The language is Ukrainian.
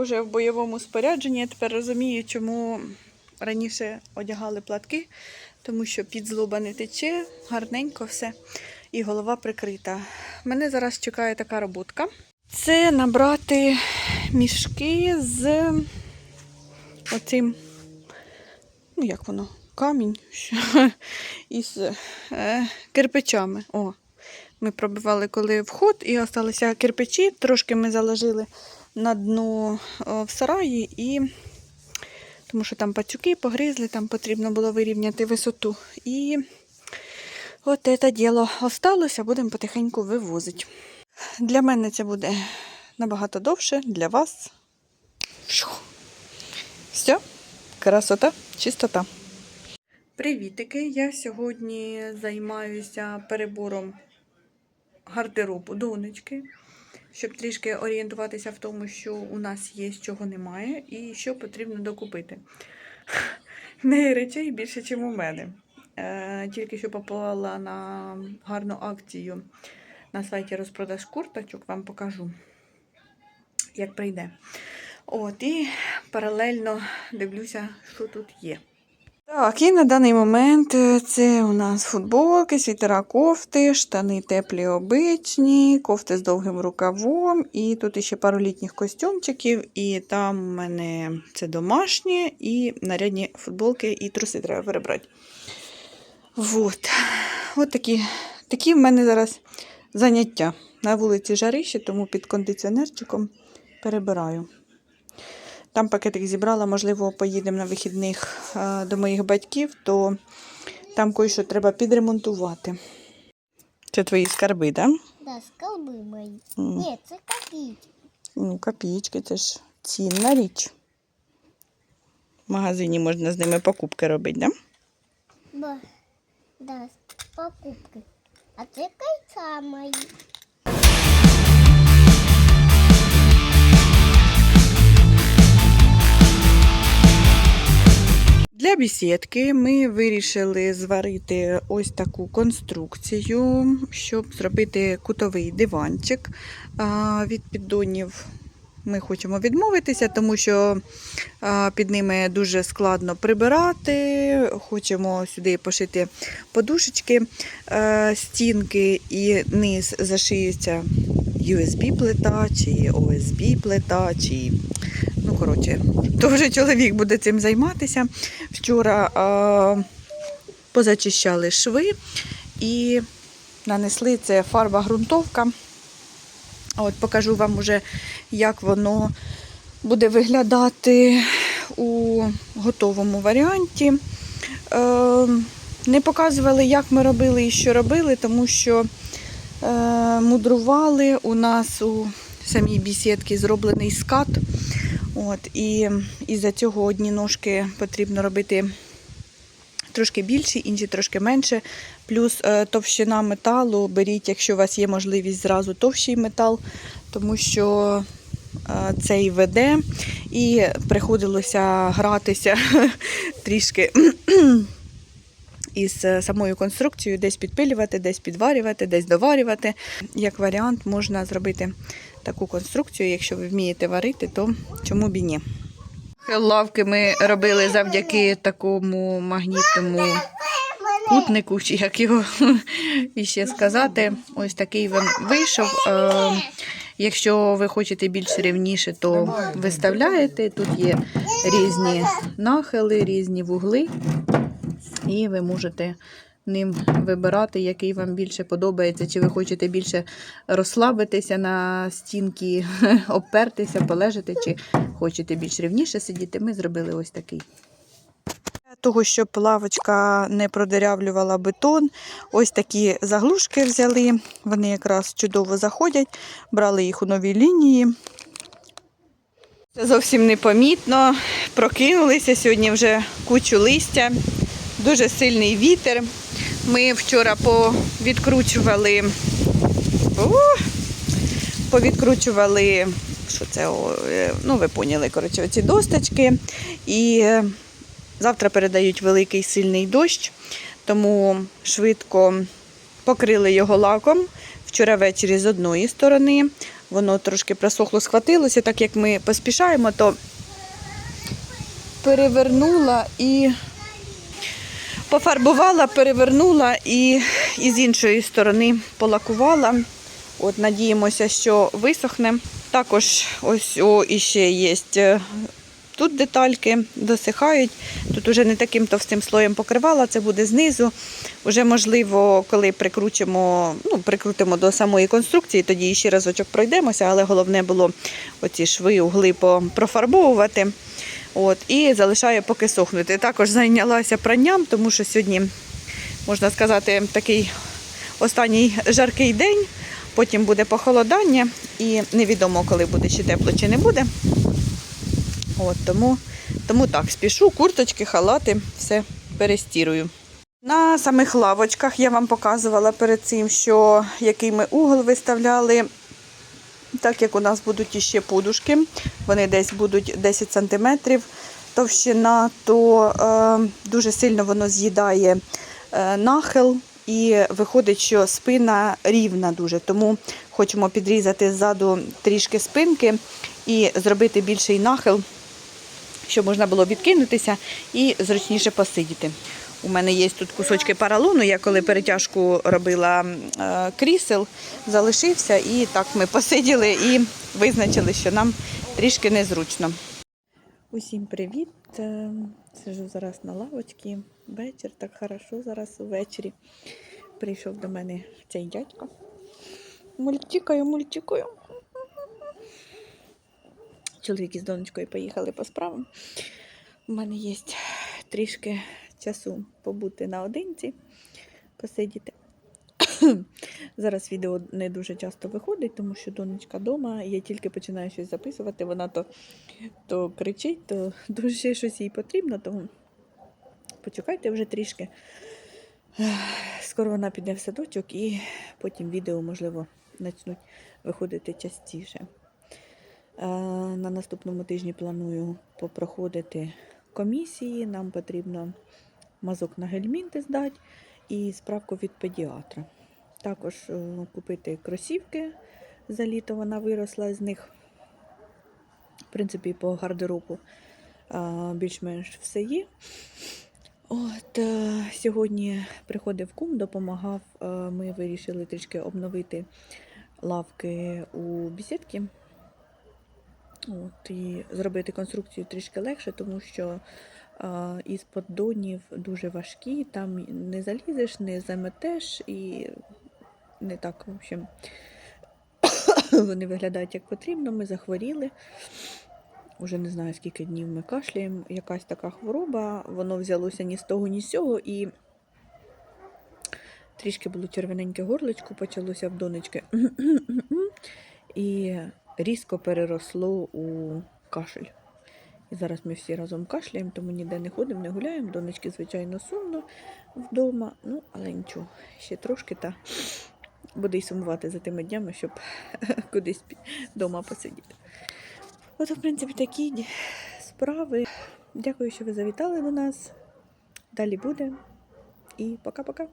вже в бойовому спорядженні. Я тепер розумію, чому раніше одягали платки, тому що під злоба не тече, гарненько все, і голова прикрита. Мене зараз чекає така роботка. Це набрати мішки з оцим, ну як воно, камінь із е, кирпичами. О, ми пробивали коли вход і залишилися кирпичі. Трошки ми заложили на дно в сараї, і тому що там пацюки погризли, там потрібно було вирівняти висоту. І от це діло осталося, будемо потихеньку вивозити. Для мене це буде набагато довше, для вас. Все, красота, чистота. Привітики! Я сьогодні займаюся перебором гардеробу донечки, щоб трішки орієнтуватися в тому, що у нас є, чого немає, і що потрібно докупити. Неї речей більше, ніж у мене. Е, Тільки що попала на гарну акцію на сайті розпродаж курточок, вам покажу, як прийде. От, і паралельно дивлюся, що тут є. Так, і на даний момент е, це у нас футболки, світера кофти, штани теплі обичні, кофти з довгим рукавом, і тут ще пару літніх костюмчиків, і там у мене це домашні, і нарядні футболки, і труси треба перебрати. Вот. От такі, такі в мене зараз заняття. На вулиці жарище, тому під кондиціонерчиком перебираю. Там пакетик зібрала, можливо, поїдемо на вихідних е, до моїх батьків, то там кое-що треба підремонтувати. Це твої скарби, так? Да? Да, скалби мої. М. Ні, це копійки. Ну, копійки, це ж цінна річ. В магазині можна з ними покупки робити, так? Да? Да, покупки. А це кольця мої. Для бесідки ми вирішили зварити ось таку конструкцію, щоб зробити кутовий диванчик. Від піддонів ми хочемо відмовитися, тому що під ними дуже складно прибирати. Хочемо сюди пошити подушечки, стінки і низ зашиється USB-плита чи OSB-плита, чи Ну, коротше, вже чоловік буде цим займатися. Вчора а, позачищали шви і нанесли це фарба ґрунтовка. От покажу вам уже, як воно буде виглядати у готовому варіанті. Е, не показували, як ми робили і що робили, тому що е, мудрували у нас у самій бісідці зроблений скат. От, і із-за цього одні ножки потрібно робити трошки більші, інші трошки менше. Плюс е, товщина металу беріть, якщо у вас є можливість зразу товщий метал, тому що е, цей веде і приходилося гратися трішки із е, самою конструкцією, десь підпилювати, десь підварювати, десь доварювати. Як варіант, можна зробити таку конструкцію, якщо ви вмієте варити, то чому б і ні. Лавки ми робили завдяки такому магнітному кутнику, чи як його іще сказати. Ось такий він вийшов. Е, Якщо ви хочете більш рівніше, то виставляєте. Тут є різні нахили, різні вугли, і ви можете ним вибирати, який вам більше подобається, чи ви хочете більше розслабитися на стінки, обпертися, полежати, чи хочете більш рівніше сидіти. Ми зробили ось такий. Того, щоб лавочка не продирявлювала бетон, ось такі заглушки взяли. Вони якраз чудово заходять, брали їх у новій лінії. Це зовсім непомітно. Прокинулися сьогодні вже кучу листя, дуже сильний вітер. Ми вчора повідкручували, повідкручували, що це, е, ну ви поняли, коротше, оці досточки. І е, завтра передають великий сильний дощ, тому швидко покрили його лаком. Вчора ввечері з одної сторони, воно трошки просохло, схватилося, так як ми поспішаємо, то перевернула і пофарбувала, перевернула і, і з іншої сторони полакувала. От надіємося, що висохне. Також ось о, іще є е, тут детальки, досихають. Тут уже не таким товстим слоєм покривала, це буде знизу. Уже можливо, коли прикрутимо, ну, прикрутимо до самої конструкції, тоді ще разочок пройдемося, але головне було оці шви, угли профарбовувати. От, і залишаю поки сохнути. Також зайнялася пранням, тому що сьогодні, можна сказати, такий останній жаркий день, потім буде похолодання, і невідомо, коли буде ще тепло чи не буде. От, тому, тому так, спішу, курточки, халати, все перестірую. На самих лавочках я вам показувала перед цим, що який ми угол виставляли. Так як у нас будуть іще подушки, вони десь будуть 10 см товщина, то е, дуже сильно воно з'їдає е, нахил і виходить, що спина рівна дуже. Тому хочемо підрізати ззаду трішки спинки і зробити більший нахил, щоб можна було відкинутися і зручніше посидіти. У мене є тут кусочки паралону. Я коли перетяжку робила е, крісел, залишився, і так ми посиділи і визначили, що нам трішки незручно. Усім привіт! Е, Сижу зараз на лавочці. Вечір, так хорошо зараз увечері. Прийшов до мене цей дядько. Мультикаю, мультикаю. Чоловік із донечкою поїхали по справам. У мене є трішки часу побути наодинці, посидіти. Зараз відео не дуже часто виходить, тому що донечка вдома, я тільки починаю щось записувати, вона то, то кричить, то, ще щось їй потрібно, тому почекайте вже трішки. Скоро вона піде в садочок і потім відео, можливо, почнуть виходити частіше. На наступному тижні планую попроходити комісії. Нам потрібно мазок на гельмінти здати і справку від педіатра. Також е, купити кросівки за літо, вона виросла з них. В принципі, по гардеробу е, більш-менш все є. От, е, сьогодні приходив кум, допомагав. Ми вирішили трішки обновити лавки у бісідки. От, і зробити конструкцію трішки легше, тому що із поддонів дуже важкі, там не залізеш, не заметеш і не так, в общем, вони виглядають як потрібно. Ми захворіли. Уже не знаю, скільки днів ми кашляємо. Якась така хвороба, воно взялося ні з того, ні з цього. І трішки було червоненьке горлечко, почалося в донечки. І різко переросло у кашель. І зараз ми всі разом кашляємо, тому ніде не ходимо, не гуляємо. Донечки, звичайно, сумно вдома. Ну, але нічого, ще трошки та буде й сумувати за тими днями, щоб кудись вдома посидіти. От, в принципі, такі справи. Дякую, що ви завітали до нас. Далі буде. І пока-пока.